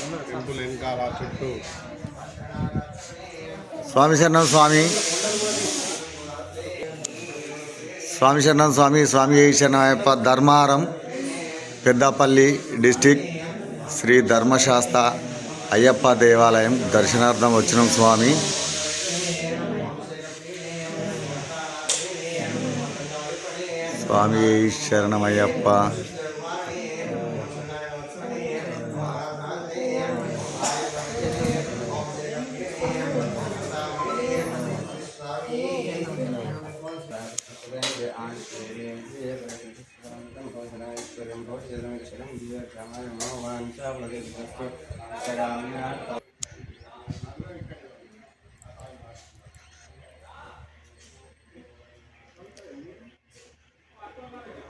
Temple వెనకాల చుట్టూ. స్వామి శరణం స్వామి. స్వామి శరణం స్వామి స్వామి శరణం అయ్యప్ప ధర్మారం పెద్దపల్లి డిస్టిక్ శ్రీ ధర్మశాస్త్ర అయ్యప్ప దేవాలయం దర్శనార్థం వచ్చిన స్వామి. స్వామి శరణమయ్యప్ప.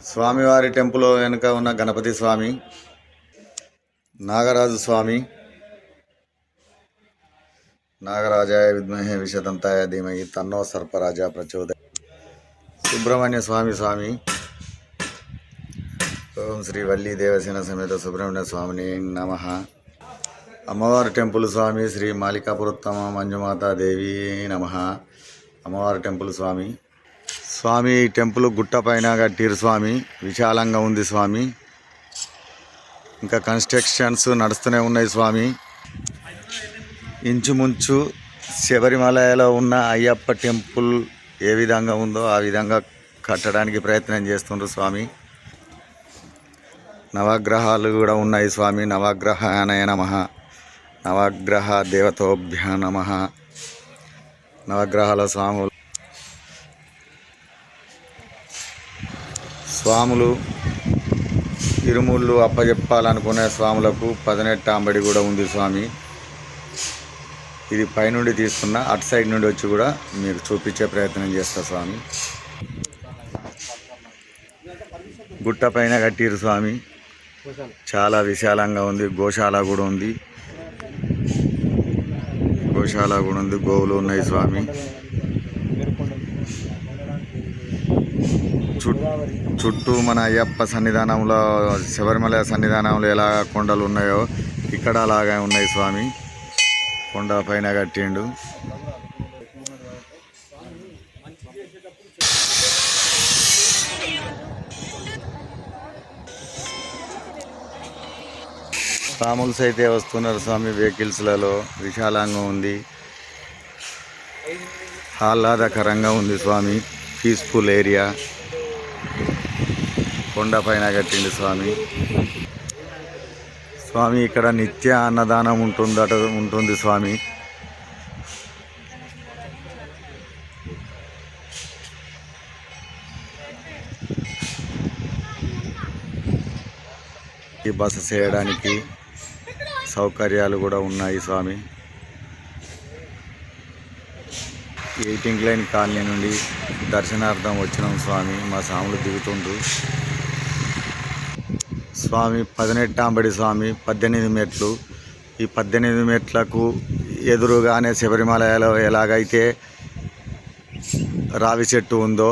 స్వామివారి టెంపుల్ వెనుక ఉన్న గణపతి స్వామి నాగరాజు స్వామి నాగరాజాయ విద్మహే విషదంతాయ ధీమహి తన్నో సర్పరాజా ప్రచోదయ. సుబ్రహ్మణ్య స్వామి స్వామి ఓం శ్రీ వల్లి దేవసేన సమేత సుబ్రహ్మణ్య స్వామిని నమ. అమ్మవారి టెంపుల్ స్వామి శ్రీ మాలికాపురోత్తమ మంజుమాతాదేవి నమ. అమ్మవారి టెంపుల్ స్వామి. స్వామి టెంపుల్ గుట్ట పైన కట్టిరు స్వామి. విశాలంగా ఉంది స్వామి. ఇంకా కన్స్ట్రక్షన్స్ నడుస్తూనే ఉన్నాయి స్వామి. ఇంచుమించు శబరిమలలో ఉన్న అయ్యప్ప టెంపుల్ ఏ విధంగా ఉందో ఆ విధంగా కట్టడానికి ప్రయత్నం చేస్తుండ్రు స్వామి. నవగ్రహాలు కూడా ఉన్నాయి స్వామి. నవగ్రహానయ నమ. నవగ్రహ దేవతోభ్య నమ. నవగ్రహాల స్వాములు. స్వాములు ఇరుముళ్ళు అప్పజెప్పాలనుకునే స్వాములకు పదనెట్టాంబడి కూడా ఉంది స్వామి. ఇది పైనుండి తీసుకున్న అటు సైడ్ నుండి వచ్చి కూడా మీకు చూపించే ప్రయత్నం చేస్తా స్వామి. గుట్ట పైన కట్టిరు స్వామి. చాలా విశాలంగా ఉంది గోశాల కూడా ఉంది. గోశాల కూడా ఉంది గోవులు ఉన్నాయి స్వామి. చుట్టూ మన అయ్యప్ప సన్నిధానంలో శబరిమల సన్నిధానంలో ఎలా కొండలు ఉన్నాయో ఇక్కడ అలాగే ఉన్నాయి స్వామి. కొండ పైన కట్టిండు. స్వాముల్స్ అయితే వస్తున్నారు స్వామి వెహికల్స్లలో. విశాలంగా ఉంది. ఆహ్లాదకరంగా ఉంది స్వామి. Peaceful area. కొండ పైన స్వామి. స్వామి ఇక్కడ నిత్య అన్నదానం ఉంటుందట ఉంటుంది స్వామి. ఈ బస చేయడానికి సౌకర్యాలు కూడా ఉన్నాయి స్వామి. ఎయిటింగ్ లైన్ కాలనీ నుండి దర్శనార్థం వచ్చినాం స్వామి. మా స్వాములు దిగుతుండ్రు. స్వామి పదినెట్టాంబడి స్వామి పద్దెనిమిది మెట్లు. ఈ పద్దెనిమిది మెట్లకు ఎదురుగానే శబరిమలలో ఎలాగైతే రావి చెట్టు ఉందో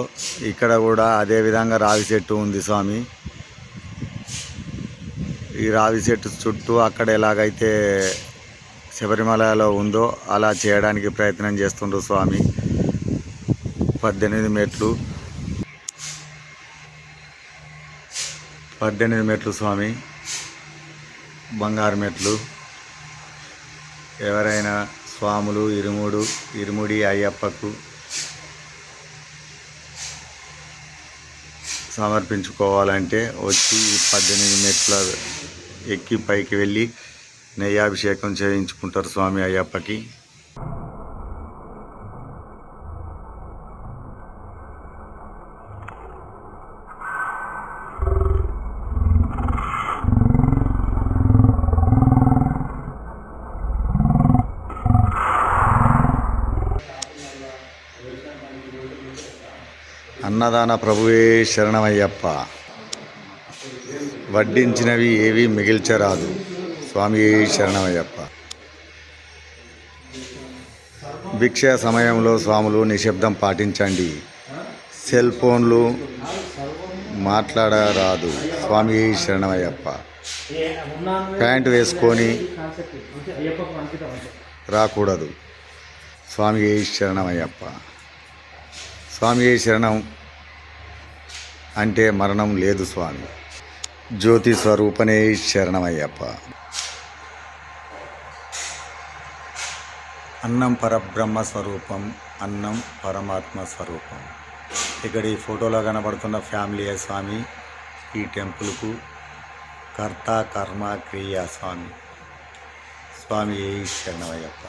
ఇక్కడ కూడా అదే విధంగా రావి చెట్టు ఉంది స్వామి. ఈ రావి చెట్టు చుట్టూ అక్కడ ఎలాగైతే శబరిమలలో ఉందో అలా చేయడానికి ప్రయత్నం చేస్తుండ్రు స్వామి. పద్దెనిమిది మెట్లు. పద్దెనిమిది మెట్లు స్వామి. బంగారు మెట్లు. ఎవరైనా స్వాములు ఇరుముడు ఇరుముడి అయ్యప్పకు సమర్పించుకోవాలంటే వచ్చి పద్దెనిమిది మెట్ల ఎక్కి పైకి వెళ్ళి నెయ్యాభిషేకం చేయించుకుంటారు స్వామి అయ్యప్పకి. అన్నదాన ప్రభువే శరణమయ్యప్ప. వడ్డించినవి ఏవి మిగిల్చరాదు. స్వామి శరణమయ్యప్ప. భిక్ష సమయంలో స్వాములు నిశ్శబ్దం పాటించండి. సెల్ ఫోన్లు మాట్లాడరాదు. స్వామి శరణమయ్యప్ప. ప్యాంటు వేసుకొని రాకూడదు. స్వామి శరణమయ్యప్ప. స్వామి శరణం అంటే మరణం లేదు స్వామి. జ్యోతి స్వరూపనే శరణమయ్యప్ప. అన్నం పరబ్రహ్మ స్వరూపం అన్నం పరమాత్మ స్వరూపం ఇక్కడ ఈ ఫోటోలో కనబడుతున్న ఫ్యామిలీ స్వామి ఈ టెంపుల్కు కర్త కర్మ క్రియ స్వామి. స్వామి ఏ శరణమయ్యప్ప.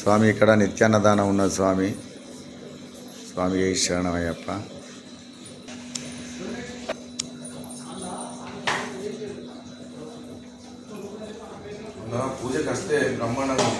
స్వామి ఇక్కడ నిత్యాన్నదానం ఉన్న స్వామి. స్వామి ఏ శరణమయ్యప్ప. నా పూజకి వస్తే బ్రహ్మాండంగా